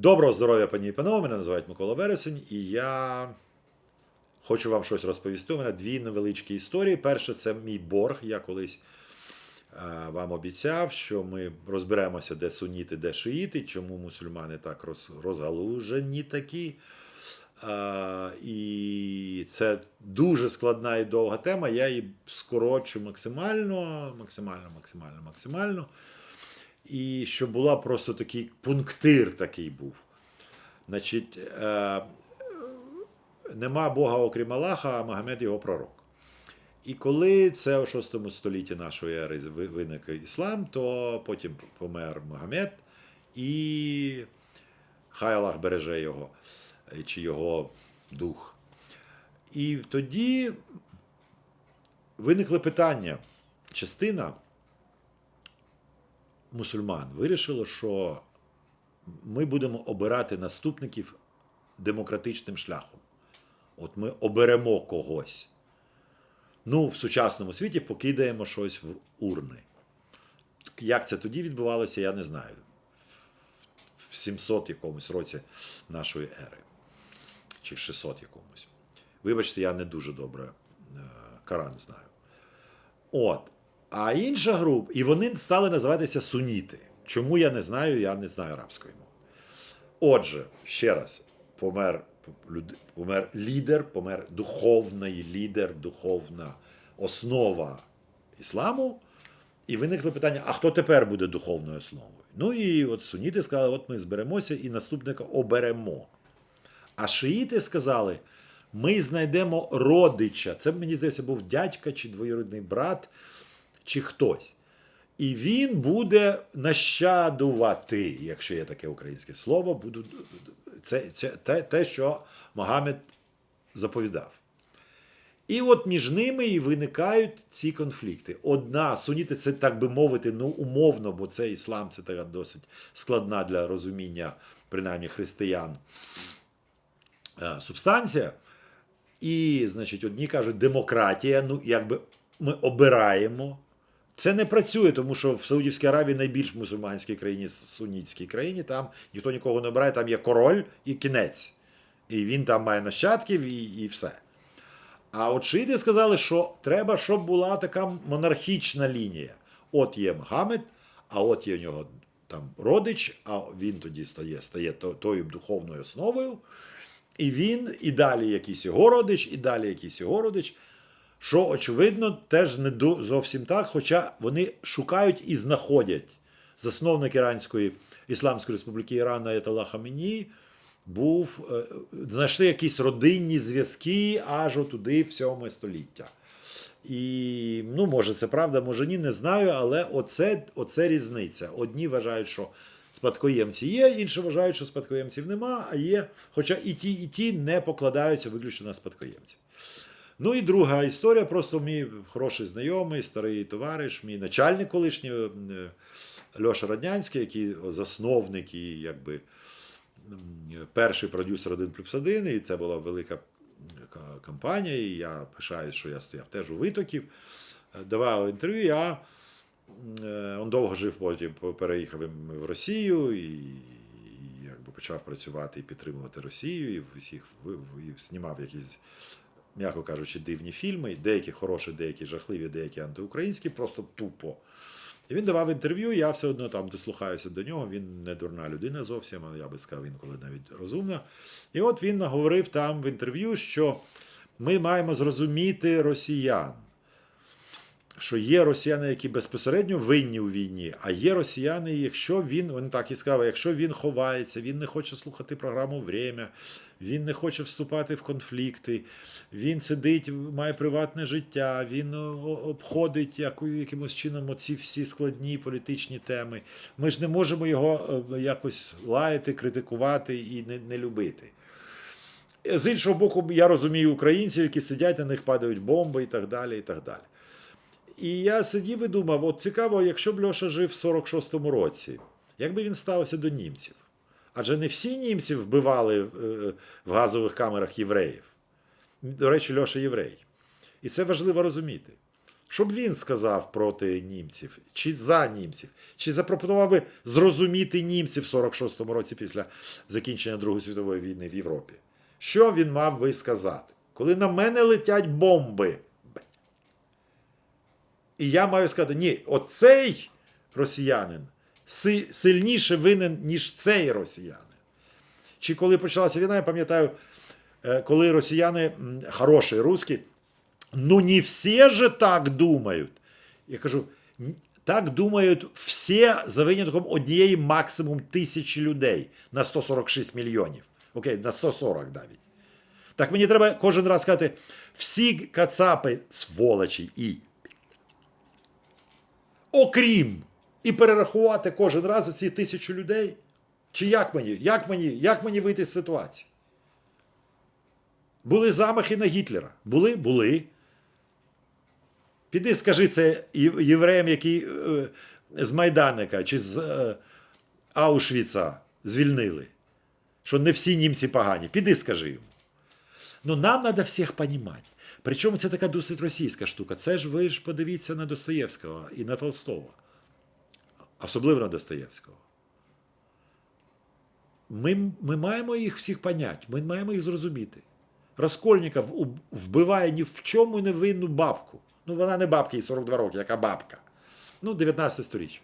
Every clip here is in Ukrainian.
Доброго здоров'я, пані і панове. Мене називають Микола Вересень, і я хочу вам щось розповісти. У мене дві невеличкі історії. Перше, це мій борг. Я колись е, вам обіцяв, що ми розберемося, де суніти, де шиїти, чому мусульмани так роз, розгалужені такі. Е, і це дуже складна і довга тема. Я її скорочу максимально, максимально, максимально, максимально. І щоб була просто такий пунктир такий був. Значить, е, нема Бога окрім Аллаха, а Магомед його пророк. І коли це у 6 столітті нашої ери виник іслам, то потім помер Магомед, і хай Аллах береже його, е, чи його дух. І тоді виникли питання. Частина мусульман вирішило, що ми будемо обирати наступників демократичним шляхом. От ми оберемо когось. Ну, в сучасному світі покидаємо щось в урни. Як це тоді відбувалося, я не знаю. В 700 якомусь році нашої ери. Чи в 600 якомусь. Вибачте, я не дуже добре е, Коран знаю. От. А інша група, і вони стали називатися суніти. Чому я не знаю, я не знаю арабської мови. Отже, ще раз, помер, помер лідер, помер духовний лідер, духовна основа ісламу. І виникло питання: а хто тепер буде духовною основою? Ну і от суніти сказали, от ми зберемося і наступника оберемо. А шиїти сказали, ми знайдемо родича. Це, мені здається, був дядька чи двоюрідний брат, чи хтось. І він буде нащадувати, якщо є таке українське слово, буду, це, це те, те, що Магомед заповідав. І от між ними і виникають ці конфлікти. Одна суніти, це так би мовити, ну умовно, бо це іслам, це така досить складна для розуміння, принаймні християн, е, субстанція. І, значить, одні кажуть, демократія, ну якби ми обираємо. Це не працює, тому що в Саудівській Аравії найбільш мусульманській країні, сунітській країні, там ніхто нікого не обирає, там є король і кінець. І він там має нащадків і, і все. А от шиїти сказали, що треба, щоб була така монархічна лінія. От є Магомед, а от є в нього там родич, а він тоді стає, стає тою духовною основою. І він, і далі якийсь його родич, і далі якийсь його родич. Що, очевидно, теж не зовсім так, хоча вони шукають і знаходять. Засновник Іранської Ісламської Республіки Іран Аятолла Хаміні був, е, знайшли якісь родинні зв'язки аж туди, в 7 століття. І ну, може, це правда, може ні, не знаю, але оце, оце різниця. Одні вважають, що спадкоємці є, інші вважають, що спадкоємців нема, а є. Хоча і ті, і ті не покладаються виключно на спадкоємців. Ну і друга історія. Просто мій хороший знайомий, старий товариш, мій начальник колишній е, Льоша Раднянський, який засновник і якби м, перший продюсер 1 плюс 1, і це була велика кампанія, і я пишаюсь, що я стояв теж у витоків, е, давав інтерв'ю. Я він довго жив, потім переїхав в Росію і, почав працювати і підтримувати Росію, і всіх і знімав якісь, м'яко кажучи, дивні фільми, деякі хороші, деякі жахливі, деякі антиукраїнські, просто тупо. І він давав інтерв'ю, я все одно там дослухаюся до нього. Він не дурна людина зовсім, але я би сказав, інколи навіть розумна. І от він наговорив там в інтерв'ю, що ми маємо зрозуміти росіян. Що є росіяни, які безпосередньо винні у війні, а є росіяни, якщо він, він так і сказав, якщо він ховається, він не хоче слухати програму Время, він не хоче вступати в конфлікти, він сидить, має приватне життя, він обходить якимось чином оці всі складні політичні теми. Ми ж не можемо його е, якось лаяти, критикувати і не, не любити. З іншого боку, я розумію українців, які сидять, на них падають бомби і так далі. І так далі. І я сидів і думав: от цікаво, якщо б Льоша жив в 46-му році, як би він ставився до німців? Адже не всі німці вбивали е, в газових камерах євреїв. До речі, Льоша єврей. І це важливо розуміти. Щоб він сказав проти німців, чи за німців, чи запропонував би зрозуміти німців в 46-му році після закінчення Другої світової війни в Європі. Що він мав би сказати? Коли на мене летять бомби. І я маю сказати, ні, оцей росіянин сильніше винен, ніж цей росіянин. Чи коли почалася війна, я пам'ятаю, е, коли росіяни хороші русські, ну не всі же так думають. Я кажу, так думають всі за винятком однієї максимум тисячі людей на 146 мільйонів. Окей, на 140 навіть. Так мені треба кожен раз сказати, всі кацапи сволочі і. Окрім, і перерахувати кожен раз ці тисячу людей. Чи як мені? Як мені, як мені вийти з ситуації? Були замахи на Гітлера. Були? Були. Піди скажи це євреям, які е, з Майданика чи з е, Аушвіца звільнили. Що не всі німці погані. Піди скажи йому. Ну нам треба всіх розуміти. Причому це така досить російська штука. Це ж ви ж подивіться на Достоєвського і на Толстого. Особливо на Достоєвського. Ми, ми маємо їх всіх понять, ми маємо їх зрозуміти. Раскольников вбиває ні в чому не винну бабку. Ну, вона не бабка, їй 42 роки, яка бабка. Ну, 19 сторіччя.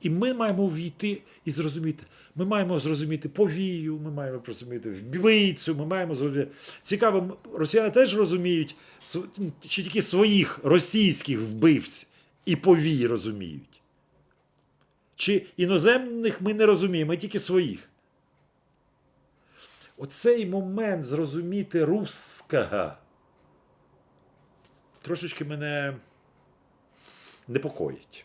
І ми маємо війти і зрозуміти. Ми маємо зрозуміти повію, ми маємо зрозуміти вбивцю, ми маємо зрозуміти. Цікаво, росіяни теж розуміють, чи тільки своїх російських вбивць і повій розуміють. Чи іноземних ми не розуміємо, ми тільки своїх. Оцей момент зрозуміти русского трошечки мене непокоїть.